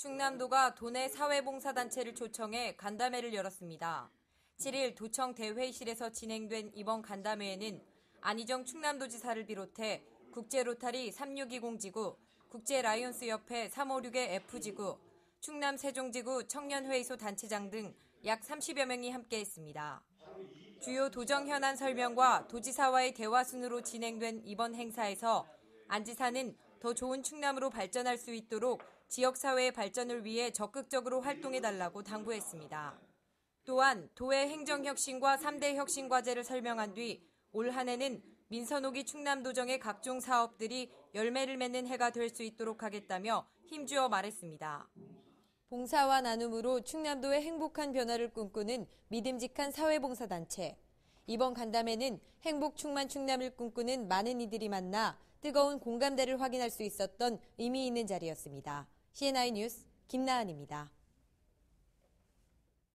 충남도가 도내 사회봉사단체를 초청해 간담회를 열었습니다. 7일 도청 대회의실에서 진행된 이번 간담회에는 안희정 충남도지사를 비롯해 국제로타리 3620 지구, 국제라이온스협회 356의 F지구, 충남 세종지구 청년회의소 단체장 등 약 30여 명이 함께했습니다. 주요 도정 현안 설명과 도지사와의 대화 순으로 진행된 이번 행사에서 안 지사는 더 좋은 충남으로 발전할 수 있도록 지역사회의 발전을 위해 적극적으로 활동해달라고 당부했습니다. 또한 도의 행정혁신과 3대 혁신과제를 설명한 뒤 올 한 해는 민선옥이 충남도정의 각종 사업들이 열매를 맺는 해가 될 수 있도록 하겠다며 힘주어 말했습니다. 봉사와 나눔으로 충남도의 행복한 변화를 꿈꾸는 믿음직한 사회봉사단체. 이번 간담회는 행복 충만 충남을 꿈꾸는 많은 이들이 만나 뜨거운 공감대를 확인할 수 있었던 의미 있는 자리였습니다. CNI 뉴스 김나은입니다.